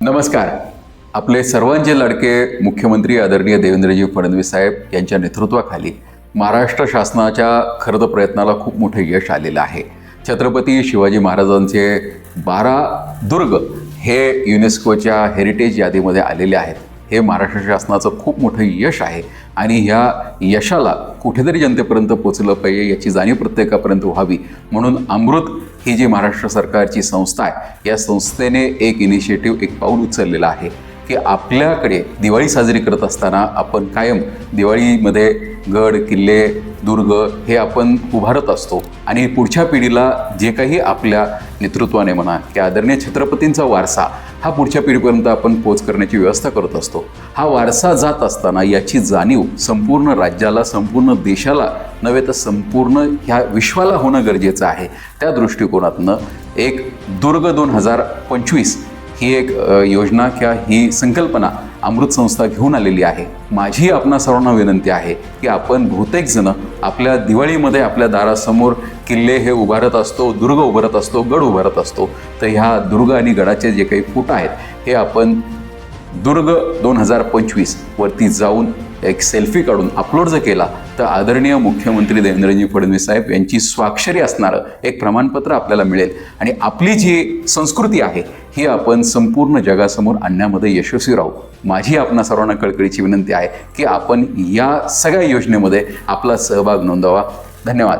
नमस्कार. आपले सर्वांचे लाडके मुख्यमंत्री आदरणीय देवेंद्रजी फडणवीस साहेब यांच्या नेतृत्वाखाली महाराष्ट्र शासनाच्या खरं प्रयत्नाला खूप मोठे यश आलेलं आहे. छत्रपती शिवाजी महाराजांचे बारा दुर्ग हे युनेस्कोच्या हेरिटेज यादीमध्ये आलेले आहेत. हे महाराष्ट्र शासनाचं खूप मोठं यश आहे. आणि ह्या यशाला कुठेतरी जनतेपर्यंत पोचलं पाहिजे याची जाणीव प्रत्येकापर्यंत व्हावी. म्हणून अमृत ही जी महाराष्ट्र सरकारची संस्था आहे या संस्थेने एक इनिशिएटिव्ह एक पाऊल उचललेलं आहे की आपल्याकडे दिवाळी साजरी करत असताना आपण कायम दिवाळीमध्ये गड किल्ले दुर्ग हे आपण उभारत असतो. आणि पुढच्या पिढीला जे काही आपल्या नेतृत्वाने म्हणा की आदरणीय छत्रपतींचा वारसा हा पुढच्या पिढीपर्यंत आपण पोच करण्याची व्यवस्था करत असतो. हा वारसा जात असताना याची जाणीव संपूर्ण राज्याला संपूर्ण देशाला नव्हे तर संपूर्ण ह्या विश्वाला होणं गरजेचं आहे. त्या दृष्टिकोनातनं एक दुर्ग दोन हजार पंचवीस ही एक योजना किंवा ही संकल्पना अमृत संस्था घेऊन आलेली आहे. माझी आपणा सर्वांना विनंती आहे की आपण बहुतेक जण आपल्या दिवाळीमध्ये आपल्या दारासमोर किल्ले हे उभारत असतो दुर्ग उभारत असतो गड उभारत असतो. तर ह्या दुर्ग आणि गडाचे जे काही फुट आहेत हे आपण दुर्ग दोन हजार पंचवीस वरती जाऊन एक सेल्फी काढून अपलोड जर केला तर आदरणीय मुख्यमंत्री देवेंद्रजी फडणवीस साहेब यांची स्वाक्षरी असणारं एक प्रमाणपत्र आपल्याला मिळेल. आणि आपली जी संस्कृती आहे ही आपण संपूर्ण जगासमोर आणण्यामध्ये यशस्वी राहू. माझी आपणा सर्वांना कळकळीची विनंती आहे की आपण या सगळ्या योजनेमध्ये आपला सहभाग नोंदवा. धन्यवाद.